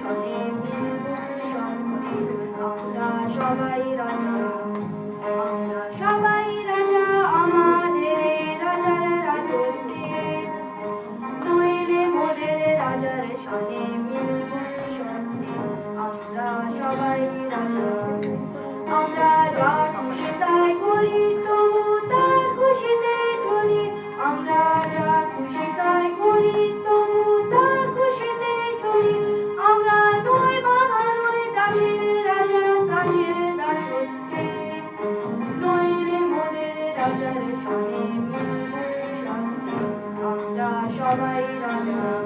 সবে সংঘটিত আমরা সবাই রাজা, আমরা সবাই রাজা আমাদের রাজার রাজত্বে নইলে মোদের রাজার সনে মিলব আমরা সবাই রাজা। আমরা রাজা Ramayana.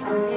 সামনে